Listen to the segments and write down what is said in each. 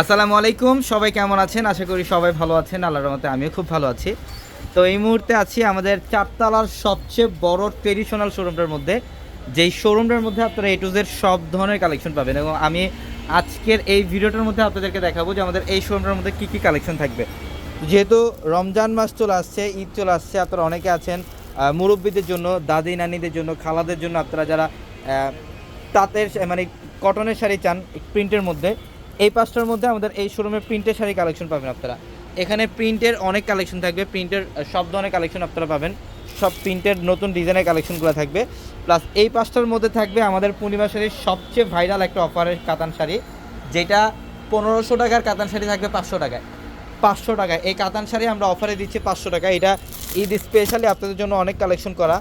আসসালামু আলাইকুম, সবাই কেমন আছেন? আশা করি সবাই ভালো আছেন, আল্লাহর রহমতে আমিও খুব ভালো আছি। তো এই মুহূর্তে আছি আমাদের চারতলার সবচেয়ে বড় ট্রেডিশনাল শোরুমটার মধ্যে। যেই শোরুমটার মধ্যে আপনারা এ টু জেড সব ধরনের কালেকশন পাবেন এবং আমি আজকের এই ভিডিওটার মধ্যে আপনাদেরকে দেখাবো যে আমাদের এই শোরুমটার মধ্যে কী কী কালেকশন থাকবে। যেহেতু রমজান মাস চলে আসছে, ঈদ চলে আসছে, আপনারা অনেকে আছেন মুরব্বীদের জন্য, দাদি নানিদের জন্য, খালাদের জন্য আপনারা যারা তাঁতের মানে কটনের শাড়ি চান প্রিন্টের মধ্যে এই পাঁচটার মধ্যে আমাদের এই শোরুমে প্রিন্টের শাড়ি কালেকশন পাবেন আপনারা। এখানে প্রিন্টের অনেক কালেকশন থাকবে প্রিন্টের সব ধরনের কালেকশন আপনারা পাবেন। সব প্রিন্টের নতুন ডিজাইনের কালেকশনগুলো থাকবে। প্লাস এই পাঁচটার মধ্যে থাকবে আমাদের পূর্ণিমা শাড়ির সবচেয়ে ভাইরাল একটা অফারের কাতান শাড়ি, যেটা পনেরোশো টাকার কাতান শাড়ি থাকবে পাঁচশো টাকায়। পাঁচশো টাকায়। এই কাতান শাড়ি আমরা অফারে দিচ্ছি পাঁচশো টাকা এটা ঈদ স্পেশালি আপনাদের জন্য অনেক কালেকশন করা।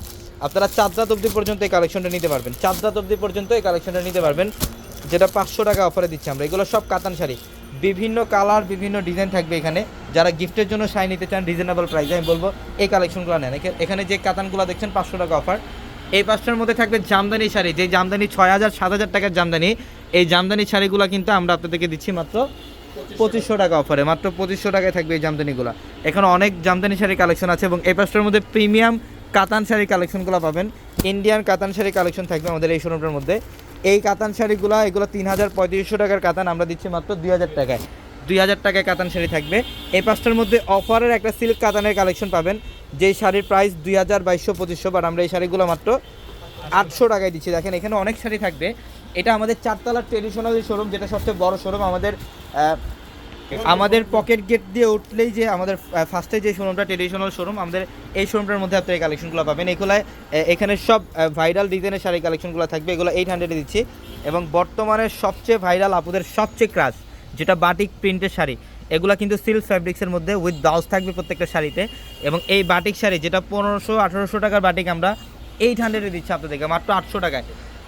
আপনারা চার রাত অবধি পর্যন্ত এই কালেকশনটা নিতে পারবেন। চার রাত অবধি পর্যন্ত এই কালেকশনটা নিতে পারবেন। যেটা পাঁচশো টাকা অফারে দিচ্ছি আমরা। এগুলো সব কাতান শাড়ি। বিভিন্ন কালার, বিভিন্ন ডিজাইন থাকবে এখানে। যারা গিফটের জন্য শাড়ি নিতে চান রিজনেবল প্রাইসে আমি বলব, এই কালেকশনগুলো নেন। এখা- এখানে যে কাতানগুলো দেখছেন, পাঁচশো টাকা অফার এই পাঁচটার মধ্যে থাকবে জামদানি শাড়ি। যে জামদানি ছয় হাজার, সাত হাজার টাকার জামদানি, এই জামদানি শাড়িগুলো কিন্তু আমরা আপনাদেরকে দিচ্ছি মাত্র পঁচিশশো টাকা অফারে মাত্র পঁচিশশো টাকায় থাকবে এই জামদানিগুলো। এখানে অনেক জামদানি শাড়ির কালেকশন আছে এবং এই পাঁচটার মধ্যে প্রিমিয়াম কাতান শাড়ি কালেকশনগুলো পাবেন। ইন্ডিয়ান কাতান শাড়ি কালেকশন থাকবে আমাদের এই শোরুমটার মধ্যে। এই কাতান শাড়িগুলো, এগুলো তিন হাজার পঁয়ত্রিশশো টাকার কাতান, আমরা দিচ্ছি মাত্র দুই হাজার টাকায়। দুই হাজার টাকায় কাতান শাড়ি থাকবে। এই পাঁচটার মধ্যে অফারের একটা সিল্ক কাতানের কালেকশন পাবেন, যেই শাড়ির প্রাইস দুই হাজার বাইশশো, পঁচিশশো বাট আমরা এই শাড়িগুলো মাত্র আটশো টাকায় দিচ্ছি। দেখেন, এখানে অনেক শাড়ি থাকবে। এটা আমাদের চারতলার ট্রেডিশনাল শোরুম যেটা সবচেয়ে বড় শোরুম আমাদের আমাদের পকেট গেট দিয়ে উঠলেই যে আমাদের ফার্স্টে যে শোরুমটা ট্রেডিশনাল শোরুম আমাদের এই শোরুমটার মধ্যে আপনি এই কালেকশনগুলো পাবেন। এগুলায় এখানে সব ভাইরাল ডিজাইনের শাড়ি কালেকশনগুলো থাকবে। এগুলো এইট হান্ড্রেডে দিচ্ছি। এবং বর্তমানে সবচেয়ে ভাইরাল আপুদের সবচেয়ে ক্রাশ যেটা বাটিক প্রিন্টের শাড়ি, এগুলো কিন্তু সিল্ক ফ্যাব্রিক্সের মধ্যে উইথ ব্লাউজ থাকবে প্রত্যেকটা শাড়িতে। এবং এই বাটিক শাড়ি, যেটা পনেরোশো, আঠারোশো টাকার বাটিক আমরা এইট হান্ড্রেডে দিচ্ছি আপনাদেরকে, মাত্র আটশো টাকায়।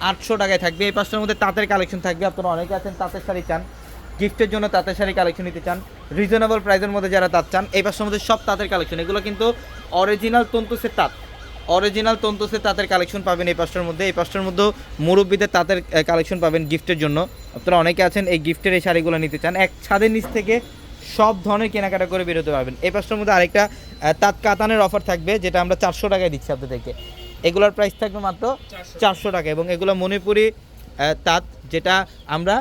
আটশো টাকায় থাকবে। এই পাঁচটার মধ্যে তাঁতের কালেকশন থাকবে। আপনারা অনেকে আছেন তাঁতের শাড়ি চান। গিফটের জন্য তাঁতের শাড়ি কালেকশন নিতে চান রিজনেবল প্রাইসের মধ্যে যারা তাঁত চান, এই পাঁচটার মধ্যে সব তাঁতের কালেকশন এগুলো কিন্তু অরিজিনাল তন্তুসের তাঁত। অরিজিনাল তন্তুসের তাঁতের কালেকশন পাবেন এই পাঁচটার মধ্যে। এই পাঁচটার মধ্যেও মুরব্বীদের তাঁতের কালেকশন পাবেন গিফটের জন্য। আপনারা অনেকে আছেন, এই গিফটের এই শাড়িগুলো নিতে চান। এক ছাদের নিচ থেকে সব ধরনের কেনাকাটা করে বেরোতে পারবেন। এই পাঁচটার মধ্যে আরেকটা তাঁত কাতানের অফার থাকবে, যেটা আমরা চারশো টাকায় দিচ্ছি আপনাদেরকে। এগুলোর প্রাইস থাকবে মাত্র চারশো টাকা এবং এগুলো মণিপুরি তাঁত, যেটা আমরা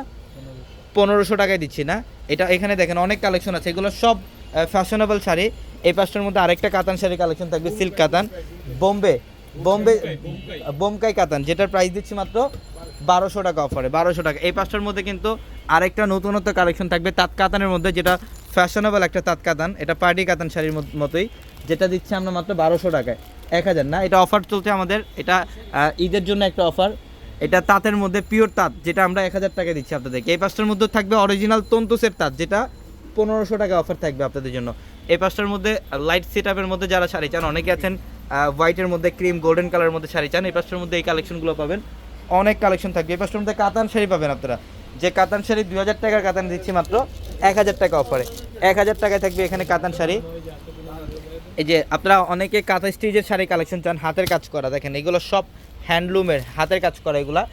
পনেরোশো টাকায় দিচ্ছি না। এটা এখানে দেখেন অনেক কালেকশন আছে। এগুলো সব ফ্যাশনেবল শাড়ি। এই পাঁচটার মধ্যে আরেকটা কাতান শাড়ি কালেকশন থাকবে সিল্ক কাতান। বোম্বে বোম্বে, বোমকাই কাতান, যেটার প্রাইস দিচ্ছি মাত্র বারোশো টাকা অফারে বারোশো টাকা। এই পাঁচটার মধ্যে কিন্তু আরেকটা নতুনত্ব কালেকশন থাকবে, তাঁত কাতানের মধ্যে, যেটা ফ্যাশনেবল একটা তাঁত কাতান, এটা পার্টি কাতান শাড়ির মতোই, যেটা দিচ্ছি আমরা মাত্র বারোশো টাকায়। এক হাজার না, এটা অফার চলছে আমাদের, এটা ঈদের জন্য একটা অফার এটা তাঁতের মধ্যে পিওর তাঁত, যেটা আমরা এক হাজার টাকা দিচ্ছি আপনাদেরকে। এই পাঁচটার মধ্যে থাকবে অরিজিনাল তন্তুসের তাঁত, যেটা পনেরোশো টাকা অফার থাকবে আপনাদের জন্য। এই পাঁচটার মধ্যে লাইট সেট আপের মধ্যে যারা শাড়ি চান, অনেকে আছেন হোয়াইটের মধ্যে ক্রিম গোল্ডেন কালারের মধ্যে শাড়ি চান, এই পাঁচটার মধ্যে এই কালেকশনগুলো পাবেন। অনেক কালেকশন থাকবে। এই পাঁচটার মধ্যে কাতান শাড়ি পাবেন আপনারা। যে কাতান শাড়ি দুই হাজার টাকার কাতান দিচ্ছি মাত্র এক হাজার টাকা অফারে এক হাজার টাকায় থাকবে এখানে কাতান শাড়ি। এই যে আপনারা অনেকে কাঁথা স্টিচের শাড়ি কালেকশন চান, হাতের কাজ করা, দেখেন, এগুলো সব হ্যান্ডলুমের, হাতের কাজ করা এগুলা।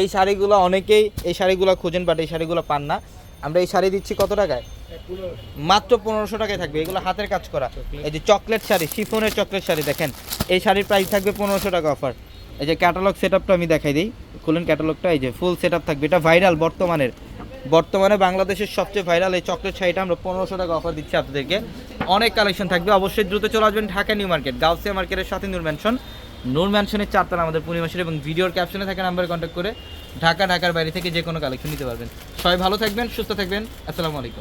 এই শাড়িগুলো অনেকেই, এই শাড়িগুলো খুঁজেন, বাট এই শাড়িগুলো পান না। আমরা এই শাড়ি দিচ্ছি কত টাকায়? মাত্র পনেরোশো টাকায় থাকবে। এগুলো হাতের কাজ করা। এই যে চকলেট শাড়ি, শিফনের চকলেট শাড়ি দেখেন। এই শাড়ির প্রাইস থাকবে পনেরোশো টাকা অফার এই যে ক্যাটালগ সেট আপটা আমি দেখাই দিই। খুলেন ক্যাটালগটা এই যে ফুল সেট আপ থাকবে। এটা ভাইরাল বর্তমানের। বর্তমানে বাংলাদেশের সবচেয়ে ভাইরাল এই চকলেট শাড়িটা আমরা পনেরোশো টাকা অফার দিচ্ছি আপনাদেরকে। অনেক কালেকশন থাকবে। অবশ্যই দ্রুত চলে আসবেন ঢাকা নিউ মার্কেট, গাউসিয়া মার্কেটের সাথে নূর ম্যানশন নূর ম্যানশনের চারতলা আমাদের পূর্ণিমাসের এবং ভিডিওর ক্যাপশনে থাকা নাম্বারে কন্ট্যাক্ট করে ঢাকা, ঢাকার বাইরে থেকে যে কোনো কালেকশন নিতে পারবেন। সবাই ভালো থাকবেন, সুস্থ থাকবেন। আসসালামু আলাইকুম।